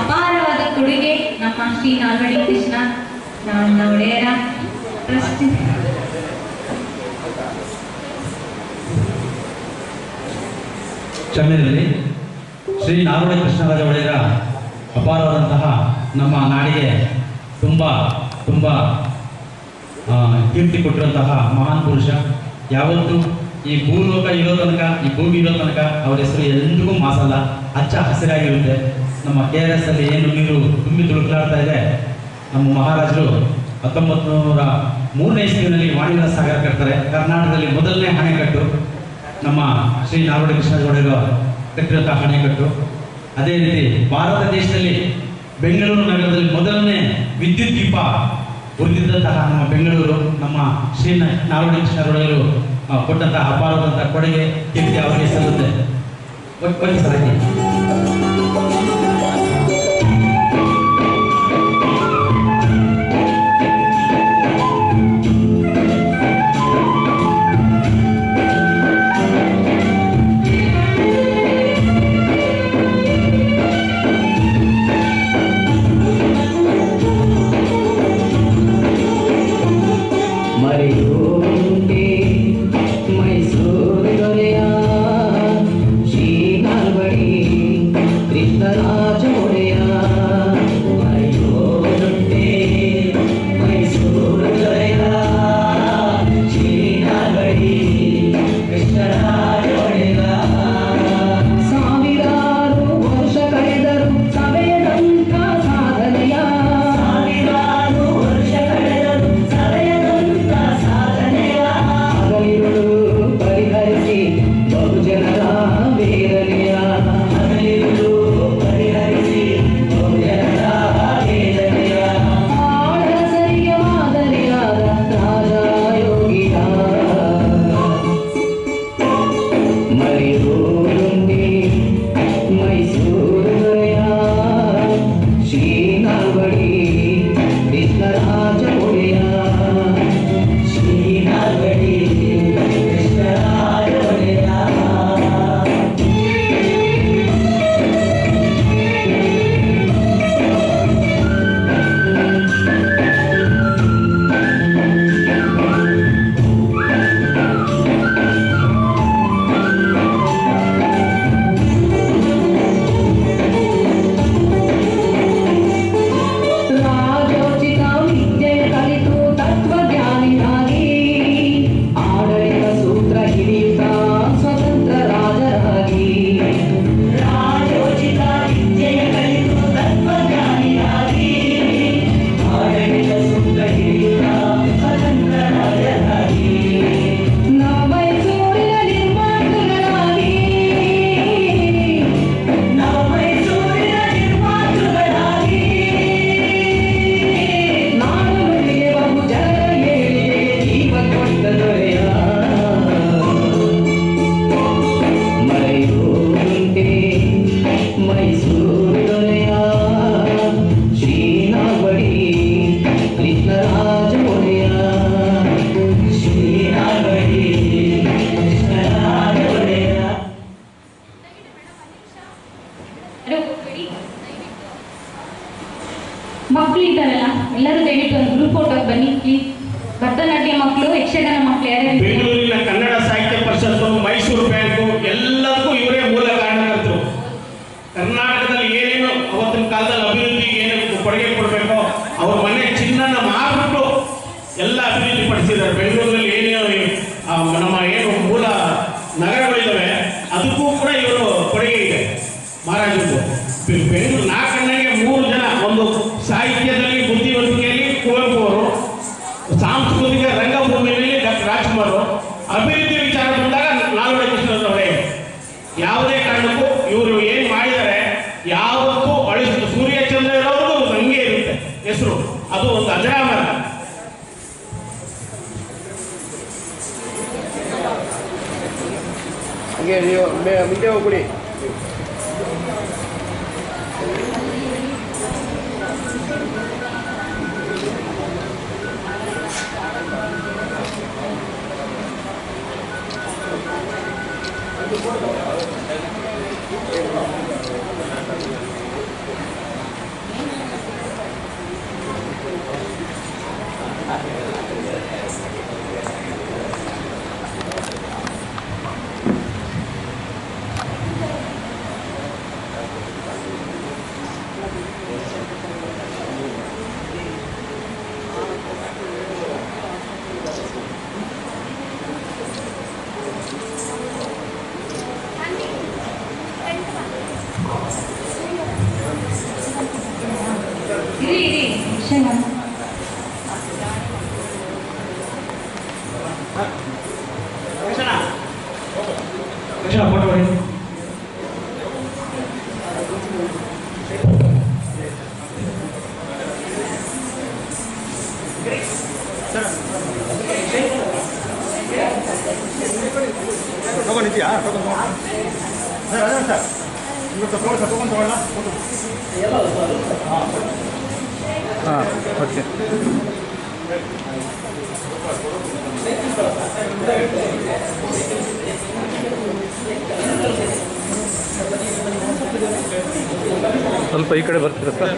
ಅಪಾರವಾದ ಕೊಡುಗೆ ನಮ್ಮ ಶ್ರೀ ನಾಲ್ವಡಿ ಕೃಷ್ಣ, ನಮ್ಮ ಒಡೆಯರ ಪ್ರಸ್ತು ಚೆನ್ನೈನಲ್ಲಿ ಶ್ರೀ ನಾಲ್ವಡಿ ಕೃಷ್ಣರಾಜ ಒಡೆಯರ ಅಪಾರವಾದಂತಹ ನಮ್ಮ ನಾಡಿಗೆ ತುಂಬ ತುಂಬ ಕೀರ್ತಿ ಕೊಟ್ಟಿರುವಂತಹ ಮಹಾನ್ ಪುರುಷ. ಯಾವತ್ತು ಈ ಭೂಲೋಕ ಇರೋ ತನಕ, ಈ ಭೂಮಿ ಇರೋ ತನಕ ಅವರ ಹೆಸರು ಎಂದಿಗೂ ಮಾಸಲ್ಲ. ಹಚ್ಚ ಹಸಿರಾಗಿರುತ್ತೆ. ನಮ್ಮ ಕೆ ಆರ್ ಎಸ್ ಅಲ್ಲಿ ಏನು ನೀರು ತುಂಬಿ ತುಳುಕಲಾಡ್ತಾ ಇದೆ, ನಮ್ಮ ಮಹಾರಾಜರು ಹತ್ತೊಂಬತ್ತು ನೂರ ಮೂರನೇ ಇಸ್ವಿನಲ್ಲಿ ವಾಣಿಜ್ಯ ಸಾಗರ ಕಟ್ತಾರೆ. ಕರ್ನಾಟಕದಲ್ಲಿ ಮೊದಲನೇ ಅಣೆಕಟ್ಟು ನಮ್ಮ ಶ್ರೀ ನಾಲ್ವಡಿ ಕೃಷ್ಣಗೌಡರು ಕಟ್ಟಿರುವಂತಹ ಅಣೆಕಟ್ಟು ಅದೇ ರೀತಿ ಭಾರತ ದೇಶದಲ್ಲಿ ಬೆಂಗಳೂರು ನಗರದಲ್ಲಿ ಮೊದಲನೇ ವಿದ್ಯುತ್ ದೀಪ ಉರಿದಿದ್ದಂತಹ ನಮ್ಮ ಬೆಂಗಳೂರು ನಮ್ಮ ಶ್ರೀ ನಾರಾಯಣ ಕೊಟ್ಟಂತಹ ಅಪಾರವಾದಂತಹ ಕೊಡುಗೆ ಅವರಿಗೆ ಸಲ್ಲುತ್ತೆ. ಯಕ್ಷಗಾನ ಮಕ್ಕಳು ಬೆಂಗಳೂರಿನ ಕನ್ನಡ ಸಾಹಿತ್ಯ ಪರಿಷತ್ತು, ಮೈಸೂರು ಬ್ಯಾಂಕು, ಎಲ್ಲದಕ್ಕೂ ಇವರೇ ಮೂಲ ಕಾರಣಕರ್ತರು ಕರ್ನಾಟಕದಲ್ಲಿ ಏನೇನು ಅವತ್ತಿನ ಕಾಲದಲ್ಲಿ ಅಭಿವೃದ್ಧಿಗೆ ಏನೇನು ಕೊಡುಗೆ ಕೊಡಬೇಕೋ, ಅವ್ರ ಮನೆ ಚಿನ್ನನ ಮಾರ್ಬಿಟ್ಟು ಎಲ್ಲ ಅಭಿವೃದ್ಧಿ ಪಡಿಸಿದ್ದಾರೆ. ಬೆಂಗಳೂರಿನಲ್ಲಿ ಏನೇನು ನಮ್ಮ ಏನು ಮೂಲ ನಗರಗಳಿದ್ದಾವೆ, ಅದಕ್ಕೂ ಕೂಡ ಇವರು ಕೊಡುಗೆ ಇದೆ. ಮಹಾರಾಜರು Bengaluru ನಾಲ್ಕಣ್ಣಗೆ video, video clip. Thank you. ತಗೊಂಡಿದ್ಯಾ ತಗೊಂಡು ಸರ್ ಅದೇ ಸರ್ ಇವತ್ತು ತಗೊಳ್ಳಿ ಸರ್ ತಗೊಂಡು ತಗೊಳ್ಳ ಹಾಂ ಓಕೆ ಸ್ವಲ್ಪ ಈ ಕಡೆ ಬರ್ತೀರಾ ಸರ್?